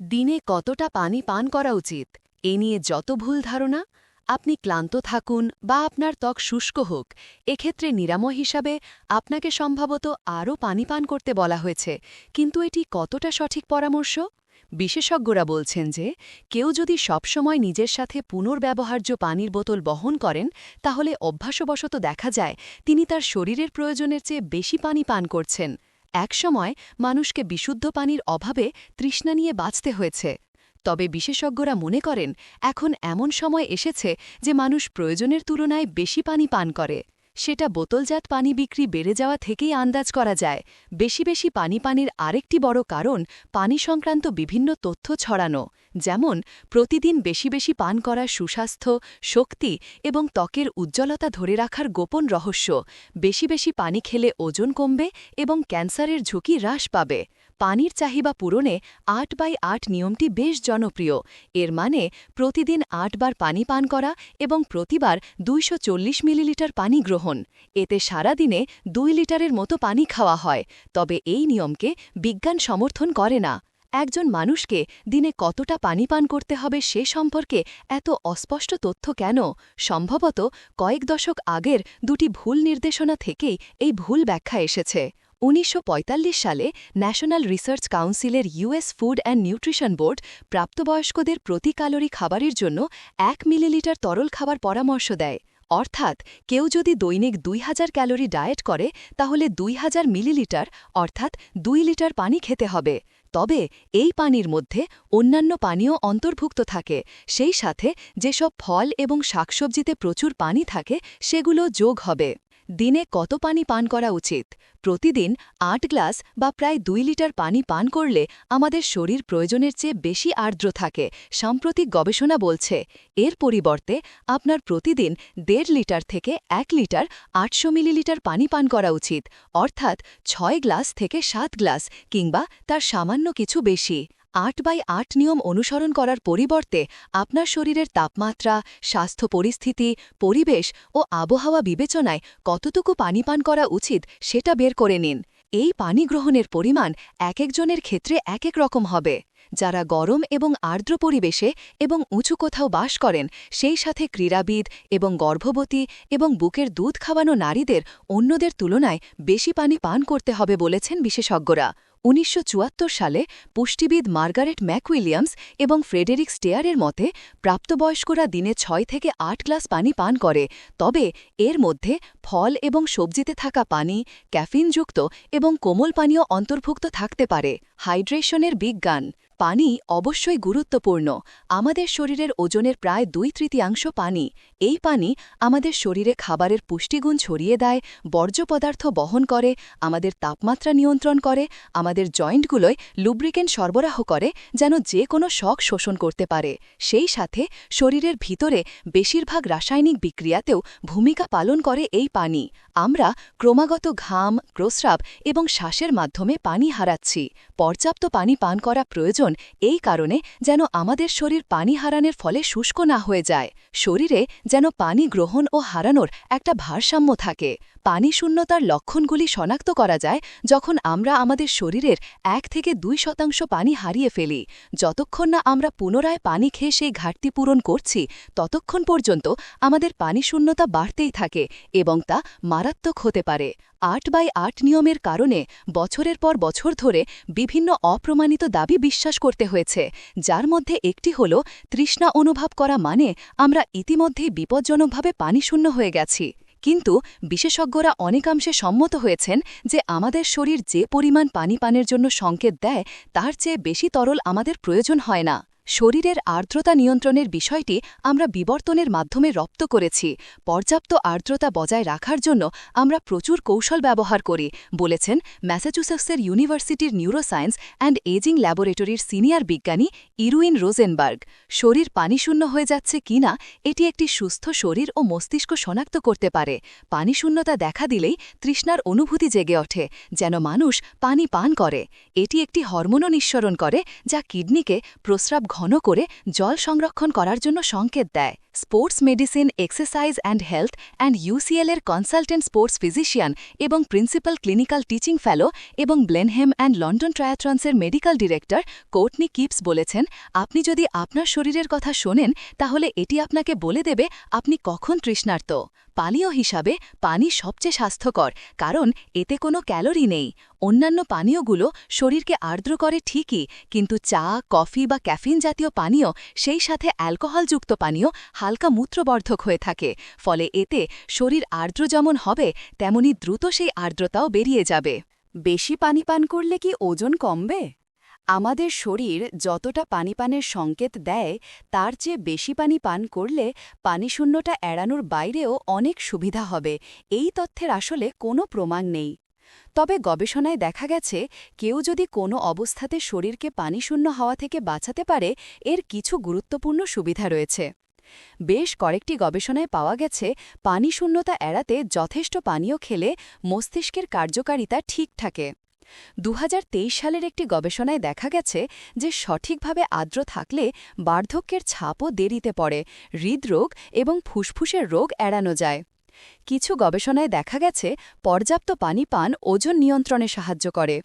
দিনে কতটা পানি পান করা উচিত? এ নিয়ে যত ভুল ধারণা, আপনি ক্লান্ত থাকুন বা আপনার ত্বক শুষ্ক হোক, এক্ষেত্রে নিরাময় হিসাবে আপনাকে সম্ভবত আরও পানি পান করতে বলা হয়েছে। কিন্তু এটি কতটা সঠিক পরামর্শ? বিশেষজ্ঞরা বলছেন যে, কেউ যদি সবসময় নিজের সাথে পুনর্ব্যবহার্য পানির বোতল বহন করেন, তাহলে অভ্যাসবশত দেখা যায় তিনি তার শরীরের প্রয়োজনের চেয়ে বেশি পানি পান করছেন। একসময় মানুষকে বিশুদ্ধ পানির অভাবে তৃষ্ণা নিয়ে বাঁচতে হয়েছে। তবে বিশেষজ্ঞরা মনে করেন, এখন এমন সময় এসেছে যে মানুষ প্রয়োজনের তুলনায় বেশি পানি পান করে। সেটা বোতলজাত পানি বিক্রি বেড়ে যাওয়া থেকেই আন্দাজ করা যায়। বেশি বেশি পানি পানির আরেকটি বড় কারণ পানি সংক্রান্ত বিভিন্ন তথ্য ছড়ানো, যেমন প্রতিদিন বেশি বেশি পান করা সুস্বাস্থ্য, শক্তি এবং ত্বকের উজ্জ্বলতা ধরে রাখার গোপন রহস্য। বেশি বেশি পানি খেলে ওজন কমবে এবং ক্যান্সারের ঝুঁকি হ্রাস পাবে। পানির চাহিদা পূরণে আট বাই আট নিয়মটি বেশ জনপ্রিয়। এর মানে প্রতিদিন আটবার পানি পান করা এবং প্রতিবার দুইশ চল্লিশ মিলিলিটার পানি গ্রহণ। এতে সারাদিনে দুই লিটারের মতো পানি খাওয়া হয়। তবে এই নিয়মকে বিজ্ঞান সমর্থন করে না। একজন মানুষকে দিনে কতটা পানি পান করতে হবে সে সম্পর্কে এত অস্পষ্ট তথ্য কেন? সম্ভবত কয়েক দশক আগের দুটি ভুল নির্দেশনা থেকেই এই ভুল ব্যাখ্যা এসেছে। উনিশশো পঁয়তাল্লিশ সালে ন্যাশনাল রিসার্চ কাউন্সিলের US food and nutrition board প্রাপ্তবয়স্কদের প্রতি ক্যালোরি খাবারের জন্য এক মিলিলিটার তরল খাবার পরামর্শ দেয়। অর্থাৎ কেউ যদি দৈনিক দুই হাজার ক্যালোরি ডায়েট করে, তাহলে দুই হাজার মিলিলিটার, অর্থাৎ দুই লিটার পানি খেতে হবে। তবে এই পানির মধ্যে অন্যান্য পানীয় অন্তর্ভুক্ত থাকে। সেই সাথে যেসব ফল এবং শাকসবজিতে প্রচুর পানি থাকে, সেগুলো যোগ হবে। দিনে কত পানি পান করা উচিত? প্রতিদিন আট গ্লাস বা প্রায় দুই লিটার পানি পান করলে আমাদের শরীর প্রয়োজনের চেয়ে বেশি আর্দ্র থাকে, সাম্প্রতিক গবেষণা বলছে। এর পরিবর্তে আপনার প্রতিদিন দেড় লিটার থেকে এক লিটার আটশো মিলিলিটার পানি পান করা উচিত, অর্থাৎ ছয় গ্লাস থেকে সাত গ্লাস কিংবা তার সামান্য কিছু বেশি। আট বাই আট নিয়ম অনুসরণ করার পরিবর্তে আপনার শরীরের তাপমাত্রা, স্বাস্থ্য পরিস্থিতি, পরিবেশ ও আবহাওয়া বিবেচনায় কতটুকু পানি পান করা উচিত সেটা বের করে নিন। এই পানি গ্রহণের পরিমাণ এক একজনের ক্ষেত্রে এক এক রকম হবে। যারা গরম এবং আর্দ্র পরিবেশে এবং উঁচু কোথাও বাস করেন, সেই সাথে ক্রীড়াবিদ এবং গর্ভবতী এবং বুকের দুধ খাওয়ানো নারীদের অন্যদের তুলনায় বেশি পানি পান করতে হবে বলেছেন বিশেষজ্ঞরা। উনিশশো চুয়াত্তর সালে পুষ্টিবিদ মার্গারেট ম্যাকউইলিয়ামস এবং ফ্রেডেরিক স্টেয়ারের মতে প্রাপ্তবয়স্করা দিনে ছয় থেকে আট গ্লাস পানি পান করে, তবে এর মধ্যে ফল এবং সবজিতে থাকা পানি, ক্যাফিনযুক্ত এবং কোমল পানীয় অন্তর্ভুক্ত থাকতে পারে, হাইড্রেশনের বিজ্ঞান। পানি অবশ্যই গুরুত্বপূর্ণ। আমাদের শরীরের ওজনের প্রায় দুই তৃতীয়াংশ পানি। এই পানি আমাদের শরীরে খাবারের পুষ্টিগুণ ছড়িয়ে দেয়, বর্জ্য পদার্থ বহন করে, আমাদের তাপমাত্রা নিয়ন্ত্রণ করে, আমাদের জয়েন্টগুলোয় লুব্রিকেন সরবরাহ করে, যেন যে কোনো শখ শোষণ করতে পারে। সেই সাথে শরীরের ভিতরে বেশিরভাগ রাসায়নিক বিক্রিয়াতেও ভূমিকা পালন করে এই পানি। আমরা ক্রমাগত ঘাম, প্রস্রাব এবং শ্বাসের মাধ্যমে পানি হারাচ্ছি। পর্যাপ্ত পানি পান করা প্রয়োজন এই কারণে যেন আমাদের শরীর পানি হারানোর ফলে শুষ্ক না হয়ে যায়। শরীরে যেন পানি গ্রহণ ও হারানোর একটা ভারসাম্য থাকে। পানি শূন্যতার লক্ষণগুলি শনাক্ত করা যায় যখন আমরা আমাদের শরীরের এক থেকে দুই শতাংশ পানি হারিয়ে ফেলি। যতক্ষণ না আমরা পুনরায় পানি খেয়ে সেই ঘাটতি পূরণ করছি, ততক্ষণ পর্যন্ত আমাদের পানি শূন্যতা বাড়তেই থাকে এবং তা মারাত্মক হতে পারে। আট বাই আট নিয়মের কারণে বছরের পর বছর ধরে বিভিন্ন অপ্রমাণিত দাবি বিশ্বাস করতে হয়েছে, যার মধ্যে একটি হল, তৃষ্ণা অনুভব করা মানে আমরা ইতিমধ্যেই বিপজ্জনকভাবে পানিশূন্য হয়ে গেছি। কিন্তু বিশেষজ্ঞরা অনেকাংশে সম্মত হয়েছেন যে আমাদের শরীর যে পরিমাণ পানি পানের জন্য সংকেত দেয়, তার চেয়ে বেশি তরল আমাদের প্রয়োজন হয় না। শরীরের আর্দ্রতা নিয়ন্ত্রণের বিষয়টি আমরা বিবর্তনের মাধ্যমে রপ্ত করেছি। পর্যাপ্ত আর্দ্রতা বজায় রাখার জন্য আমরা প্রচুর কৌশল ব্যবহার করি, বলেছেন ম্যাসাচুসেটসের ইউনিভার্সিটির নিউরোসায়েন্স অ্যান্ড এজিং ল্যাবরেটরির সিনিয়র বিজ্ঞানী ইরুইন রোজেনবার্গ। শরীর পানিশূন্য হয়ে যাচ্ছে কিনা এটি একটি সুস্থ শরীর ও মস্তিষ্ক শনাক্ত করতে পারে। পানিশূন্যতা দেখা দিলেই তৃষ্ণার অনুভূতি জেগে ওঠে, যেন মানুষ পানি পান করে। এটি একটি হরমোনও নিঃসরণ করে, যা কিডনিকে প্রস্রাব ঘন করে জল সংরক্ষণ করার জন্য সংকেত দেয়। Sports medicine, exercise and health and UCL এর কনসালটেন্ট স্পোর্টস ফিজিশিয়ান এবং প্রিন্সিপাল ক্লিনিক্যাল টিচিং ফেলো এবং ব্লেনহেম অ্যান্ড লন্ডন ট্রায়াট্রন্সের মেডিকেল ডিরেক্টর কোর্টনি কিপস বলেছেন, আপনি যদি আপনার শরীরের কথা শোনেন, তাহলে এটি আপনাকে বলে দেবে আপনি কখন তৃষ্ণার্ত। পানীয় হিসাবে পানি সবচেয়ে স্বাস্থ্যকর, কারণ এতে কোনো ক্যালোরি নেই। অন্যান্য পানীয়গুলো শরীরকে আর্দ্র করে ঠিকই, কিন্তু চা, কফি বা ক্যাফিন জাতীয় পানীয়, সেই সাথে অ্যালকোহলযুক্ত পানীয় হালকা মূত্রবর্ধক হয়ে থাকে, ফলে এতে শরীর আর্দ্র যেমন হবে, তেমনি দ্রুত সেই আর্দ্রতাও বেরিয়ে যাবে। বেশি পানি পান করলে কি ওজন কমবে? আমাদের শরীর যতটা পানি পানের সংকেত দেয়, তার চেয়ে বেশি পানি পান করলে পানিশূন্যটা এড়ানোর বাইরেও অনেক সুবিধা হবে। এই তথ্যের আসলে কোনো প্রমাণ নেই। তবে গবেষণায় দেখা গেছে, কেউ যদি কোনো অবস্থাতে শরীরকে পানিশূন্য হওয়া থেকে বাঁচাতে পারে, এর কিছু গুরুত্বপূর্ণ সুবিধা রয়েছে। বেশ কয়েকটি গবেষণায় পাওয়া গেছে, পানিশূন্যতা এড়াতে যথেষ্ট পানীয় খেলে মস্তিষ্কের কার্যকারিতা ঠিক থাকে। দু হাজার তেইশ সালের একটি গবেষণায় দেখা গেছে যে সঠিকভাবে আর্দ্র থাকলে বার্ধক্যের ছাপও দেরিতে পড়ে, হৃদরোগ এবং ফুসফুসের রোগ এড়ানো যায়। কিছু গবেষণায় দেখা গেছে, পর্যাপ্ত পানি পান ওজন নিয়ন্ত্রণে সাহায্য করে।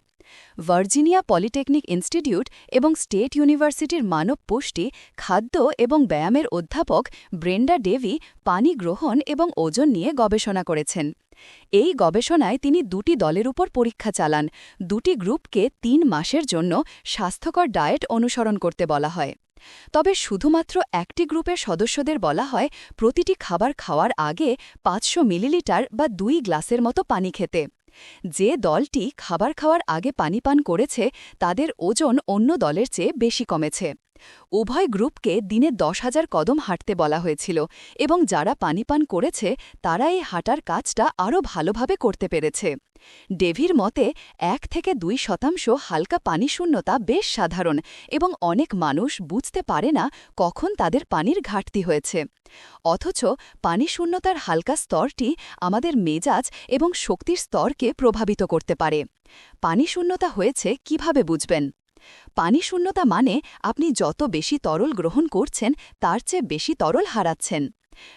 ভার্জিনিয়া পলিটেকনিক ইনস্টিটিউট এবং স্টেট ইউনিভার্সিটির মানব পুষ্টি, খাদ্য এবং ব্যায়ামের অধ্যাপক ব্রেন্ডা ডেভি পানি গ্রহণ এবং ওজন নিয়ে গবেষণা করেছেন। এই গবেষণায় তিনি দুটি দলের উপর পরীক্ষা চালান, দুটি গ্রুপকে তিন মাসের জন্য স্বাস্থ্যকর ডায়েট অনুসরণ করতে বলা হয়। তবে শুধুমাত্র একটি গ্রুপের সদস্যদের বলা হয়, প্রতিটি খাবার খাওয়ার আগে পাঁচশো মিলিলিটার বা দুই গ্লাসের মতো পানি খেতে। যে দলটি খাবার খাওয়ার আগে পানি পান করেছে, তাদের ওজন অন্য দলের চেয়ে বেশি কমেছে। উভয় গ্রুপকে দিনে দশ হাজার কদম হাঁটতে বলা হয়েছিল এবং যারা পানি পান করেছে, তারা এই হাঁটার কাজটা আরও ভালোভাবে করতে পেরেছে। ডেভির মতে, এক থেকে দুই শতাংশ হালকা পানি শূন্যতা বেশ সাধারণ এবং অনেক মানুষ বুঝতে পারে না কখন তাদের পানির ঘাটতি হয়েছে। অথচ পানি শূন্যতার হালকা স্তরটি আমাদের মেজাজ এবং শক্তির স্তরকে প্রভাবিত করতে পারে। পানি শূন্যতা হয়েছে কীভাবে বুঝবেন? পানি শূন্যতা মানে আপনি যত বেশি তরল গ্রহণ করছেন, তার চেয়ে বেশি তরল হারাচ্ছেন।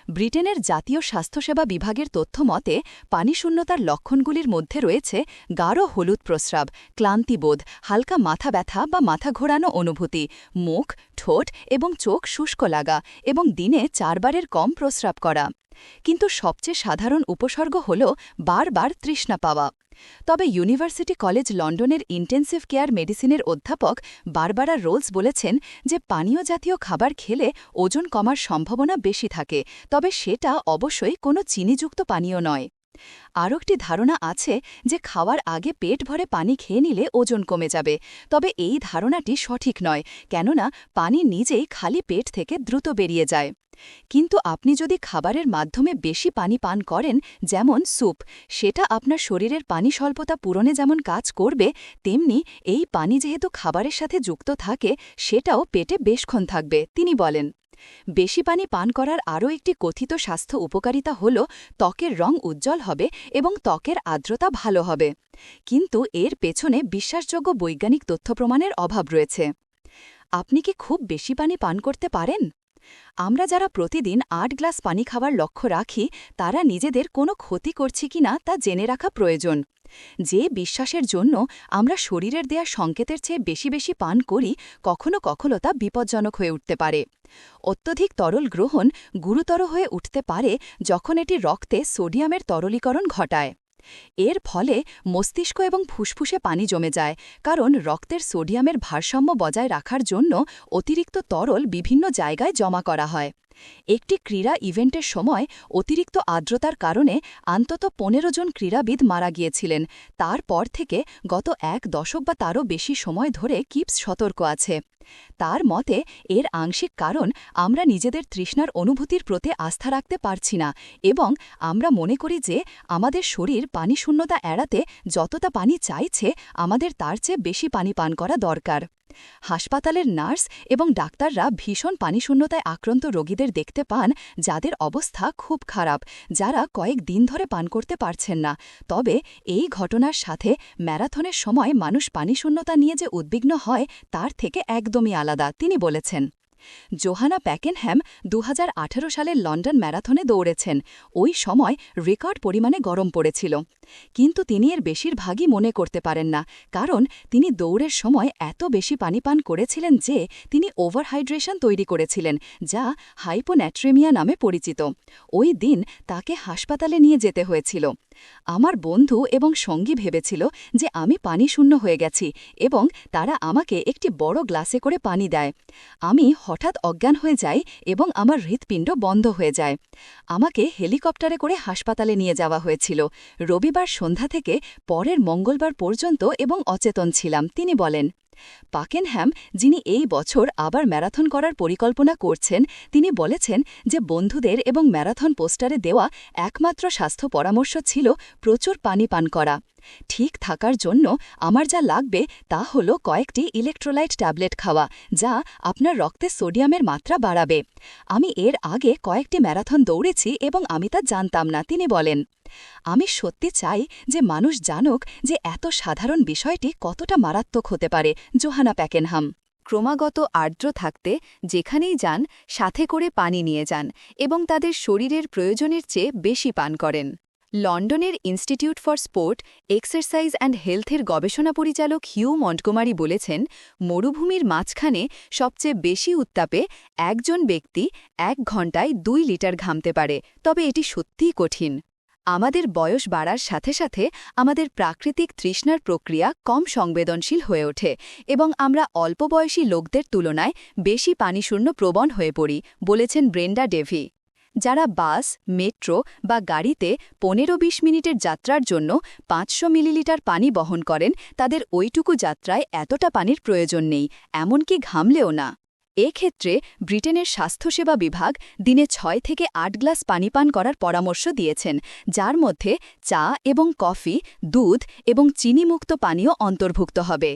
ব্রিটেনের জাতীয় স্বাস্থ্যসেবা বিভাগের তথ্য মতে পানিশূন্যতার লক্ষণগুলির মধ্যে রয়েছে গাঢ় হলুদ প্রস্রাব ক্লান্তিবোধ হালকা মাথা ব্যথা বা মাথা ঘোরানো অনুভূতি, মুখ, ঠোঁট এবং চোখ শুষ্ক লাগা এবং দিনে চারবারের কম প্রস্রাব করা। কিন্তু সবচেয়ে সাধারণ উপসর্গ হল বারবার তৃষ্ণা পাওয়া। তবে ইউনিভার্সিটি কলেজ লন্ডনের ইন্টেন্সিভ কেয়ার মেডিসিনের অধ্যাপক বারবারা রোলস বলেছেন যে পানীয় জাতীয় খাবার খেলে ওজন কমার সম্ভাবনা বেশি থাকে, তবে সেটা অবশ্যই কোনো চিনিযুক্ত পানীয় নয়। আরও একটি ধারণা আছে যে খাওয়ার আগে পেট ভরে পানি খেয়ে নিলে ওজন কমে যাবে, তবে এই ধারণাটি সঠিক নয়, কেননা পানি নিজেই খালি পেট থেকে দ্রুত বেরিয়ে যায়। কিন্তু আপনি যদি খাবারের মাধ্যমে বেশি পানি পান করেন, যেমন স্যুপ, সেটা আপনার শরীরের পানি স্বল্পতা পূরণে যেমন কাজ করবে, তেমনি এই পানি যেহেতু খাবারের সাথে যুক্ত থাকে, সেটাও পেটে বেশক্ষণ থাকবে, তিনি বলেন। বেশি পানি পান করার আরও একটি কথিত স্বাস্থ্য উপকারিতা হল ত্বকের রং উজ্জ্বল হবে এবং ত্বকের আর্দ্রতা ভালো হবে। কিন্তু এর পেছনে বিশ্বাসযোগ্য বৈজ্ঞানিক তথ্য প্রমাণের অভাব রয়েছে। আপনি কি খুব বেশি পানি পান করতে পারেন? আমরা যারা প্রতিদিন আট গ্লাস পানি খাওয়ার লক্ষ্য রাখি, তারা নিজেদের কোনো ক্ষতি করছি কিনা তা জেনে রাখা প্রয়োজন। যে বিশ্বাসের জন্য আমরা শরীরের দেয়া সংকেতের চেয়ে বেশি বেশি পান করি, কখনো কখনো তা বিপজ্জনক হয়ে উঠতে পারে। অত্যধিক তরল গ্রহণ গুরুতর হয়ে উঠতে পারে যখন এটি রক্তে সোডিয়ামের তরলীকরণ ঘটায়। এর ফলে মস্তিষ্ক এবং ফুসফুসে পানি জমে যায়, কারণ রক্তের সোডিয়ামের ভারসাম্য বজায় রাখার জন্য অতিরিক্ত তরল বিভিন্ন জায়গায় জমা করা হয়। একটি ক্রীড়া ইভেন্টের সময় অতিরিক্ত আর্দ্রতার কারণে অন্তত পনেরো জন ক্রীড়াবিদ মারা গিয়েছিলেন। তারপর থেকে গত এক দশক বা তারও বেশি সময় ধরে কিপস সতর্ক আছে। তার মতে, এর আংশিক কারণ আমরা নিজেদের তৃষ্ণার অনুভূতির প্রতি আস্থা রাখতে পারছি না এবং আমরা মনে করি যে আমাদের শরীর পানিশূন্যতা এড়াতে যতটা পানি চাইছে, আমাদের তার চেয়ে বেশি পানি পান করা দরকার। হাসপাতালের নার্স এবং ডাক্তাররা ভীষণ পানিশূন্যতায় আক্রান্ত রোগীদের দেখতে পান, যাদের অবস্থা খুব খারাপ, যারা কয়েক দিন ধরে পান করতে পারছেন না। তবে এই ঘটনার সাথে ম্যারাথনের সময় মানুষ পানিশূন্যতা নিয়ে যে উদ্বিগ্ন হয়, তার থেকে একদমই আলাদা, তিনি বলেছেন। জোহানা প্যাকেনহ্যাম দু হাজার আঠেরো সালের লন্ডন ম্যারাথনে দৌড়েছেন। ওই সময় রেকর্ড পরিমাণে গরম পড়েছিল। কিন্তু তিনি এর বেশিরভাগই মনে করতে পারেন না, কারণ তিনি দৌড়ের সময় এত বেশি পানি পান করেছিলেন যে তিনি ওভারহাইড্রেশন তৈরি করেছিলেন, যা হাইপোন্যাট্রেমিয়া নামে পরিচিত। ওই দিন তাকে হাসপাতালে নিয়ে যেতে হয়েছিল। আমার বন্ধু এবং সঙ্গী ভেবেছিল যে আমি পানি শূন্য হয়ে গেছি এবং তারা আমাকে একটি বড় গ্লাসে করে পানি দেয়। আমি হঠাৎ অজ্ঞান হয়ে যাই এবং আমার হৃৎপিণ্ড বন্ধ হয়ে যায়। আমাকে হেলিকপ্টারে করে হাসপাতালে নিয়ে যাওয়া হয়েছিল। রবিবার সন্ধ্যা থেকে পরের মঙ্গলবার পর্যন্ত এবং অচেতন ছিলাম, তিনি বলেন। পাকেনহ্যাম যিনি এই বছর আবার ম্যারাথন করার পরিকল্পনা করছেন, তিনি বলেছেন যে বন্ধুদের এবং ম্যারাথন পোস্টারে দেওয়া একমাত্র স্বাস্থ্য পরামর্শ ছিল প্রচুর পানি পান করা। ঠিক থাকার জন্য আমার যা লাগবে তা হল কয়েকটি ইলেকট্রোলাইট ট্যাবলেট খাওয়া, যা আপনার রক্তে সোডিয়ামের মাত্রা বাড়াবে। আমি এর আগে কয়েকটি ম্যারাথন দৌড়েছি এবং আমি তা জানতাম না, তিনি বলেন। আমি সত্যি চাই যে মানুষ জানুক যে এত সাধারণ বিষয়টি কতটা মারাত্মক হতে পারে, জোহানা প্যাকেনহাম। ক্রমাগত আর্দ্র থাকতে যেখানেই যান, সাথে করে পানি নিয়ে যান এবং তাদের শরীরের প্রয়োজনের চেয়ে বেশি পান করেন। লন্ডনের institute for sport, exercise and হেলথের গবেষণা পরিচালক হিউ মন্টকুমারি বলেছেন, মরুভূমির মাঝখানে সবচেয়ে বেশি উত্তাপে একজন ব্যক্তি এক ঘণ্টায় দুই লিটার ঘামতে পারে। তবে এটি সত্যিই কঠিন। আমাদের বয়স বাড়ার সাথে সাথে আমাদের প্রাকৃতিক তৃষ্ণার প্রক্রিয়া কম সংবেদনশীল হয়ে ওঠে এবং আমরা অল্প বয়সী লোকদের তুলনায় বেশি পানিশূন্য প্রবণ হয়ে পড়ি, বলেছেন ব্রেন্ডা ডেভি। যারা বাস, মেট্রো বা গাড়িতে পনেরো বিশ মিনিটের যাত্রার জন্য পাঁচশো মিলিলিটার পানি বহন করেন, তাদের ওইটুকু যাত্রায় এতটা পানির প্রয়োজন নেই, এমনকি ঘামলেও না। এক্ষেত্রে ব্রিটেনের স্বাস্থ্যসেবা বিভাগ দিনে ছয় থেকে আট গ্লাস পানি পান করার পরামর্শ দিয়েছেন, যার মধ্যে চা এবং কফি, দুধ এবং চিনিমুক্ত পানীয় অন্তর্ভুক্ত হবে।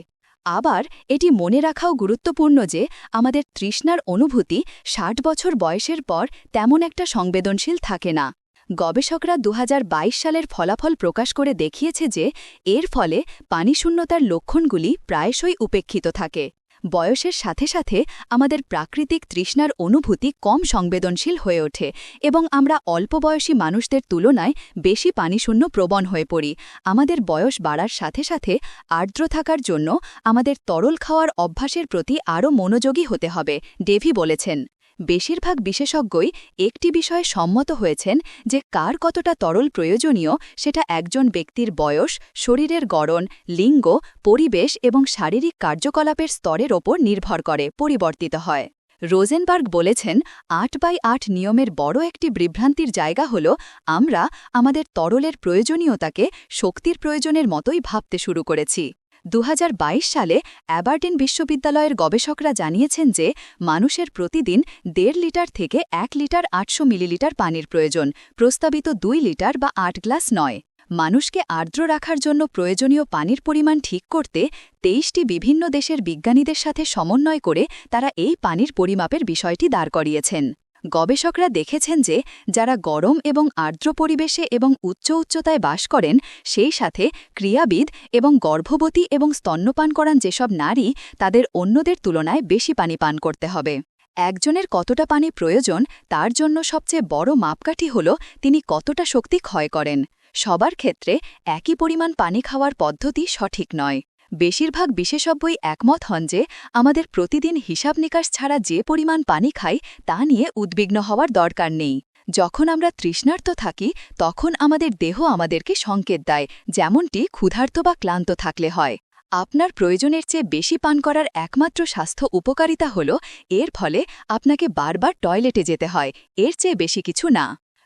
আবার এটি মনে রাখাও গুরুত্বপূর্ণ যে আমাদের তৃষ্ণার অনুভূতি ষাট বছর বয়সের পর তেমন একটা সংবেদনশীল থাকে না। গবেষকরা দু হাজার বাইশ সালের ফলাফল প্রকাশ করে দেখিয়েছে যে এর ফলে পানিশূন্যতার লক্ষণগুলি প্রায়শই উপেক্ষিত থাকে। বয়সের সাথে সাথে আমাদের প্রাকৃতিক তৃষ্ণার অনুভূতি কম সংবেদনশীল হয়ে ওঠে এবং আমরা অল্প বয়সী মানুষদের তুলনায় বেশি পানিশূন্য প্রবণ হয়ে পড়ি। আমাদের বয়স বাড়ার সাথে সাথে আর্দ্র থাকার জন্য আমাদের তরল খাওয়ার অভ্যাসের প্রতি আরও মনোযোগী হতে হবে, ডেভি বলেছেন। বেশিরভাগ বিশেষজ্ঞই একটি বিষয়ে সম্মত হয়েছেন যে কার কতটা তরল প্রয়োজনীয় সেটা একজন ব্যক্তির বয়স, শরীরের গড়ন, লিঙ্গ, পরিবেশ এবং শারীরিক কার্যকলাপের স্তরের ওপর নির্ভর করে, পরিবর্তিত হয়। রোজেনবার্গ বলেছেন, আট বাই আট নিয়মের বড় একটি বিভ্রান্তির জায়গা হল আমরা আমাদের তরলের প্রয়োজনীয়তাকে শক্তির প্রয়োজনের মতোই ভাবতে শুরু করেছি। দু হাজার বাইশ সালে অ্যাবার্টিন বিশ্ববিদ্যালয়ের গবেষকরা জানিয়েছেন যে মানুষের প্রতিদিন দেড় লিটার থেকে এক লিটার আটশো মিলিলিটার পানির প্রয়োজন, প্রস্তাবিত দুই লিটার বা আট গ্লাস নয়। মানুষকে আর্দ্র রাখার জন্য প্রয়োজনীয় পানির পরিমাণ ঠিক করতে তেইশটি বিভিন্ন দেশের বিজ্ঞানীদের সাথে সমন্বয় করে তারা এই পানির পরিমাপের বিষয়টি দাঁড় করিয়েছেন। গবেষকরা দেখেছেন যে যারা গরম এবং আর্দ্র পরিবেশে এবং উচ্চ উচ্চতায় বাস করেন, সেই সাথে ক্রিয়াবিদ এবং গর্ভবতী এবং স্তন্যপান করান যেসব নারী, তাদের অন্যদের তুলনায় বেশি পানি পান করতে হবে। একজনের কতটা পানি প্রয়োজন, তার জন্য সবচেয়ে বড় মাপকাঠি হল তিনি কতটা শক্তি ক্ষয় করেন। সবার ক্ষেত্রে একই পরিমাণ পানি খাওয়ার পদ্ধতি সঠিক নয়। বেশিরভাগ বিশেষজ্ঞই একমত হন যে আমাদের প্রতিদিন হিসাব নিকাশ ছাড়া যে পরিমাণ পানি খাই তা নিয়ে উদ্বিগ্ন হওয়ার দরকার নেই। যখন আমরা তৃষ্ণার্ত থাকি, তখন আমাদের দেহ আমাদেরকে সংকেত দেয়, যেমনটি ক্ষুধার্ত বা ক্লান্ত থাকলে হয়। আপনার প্রয়োজনের চেয়ে বেশি পান করার একমাত্র স্বাস্থ্য উপকারিতা হল, এর ফলে আপনাকে বারবার টয়লেটে যেতে হয়, এর চেয়ে বেশি কিছু না।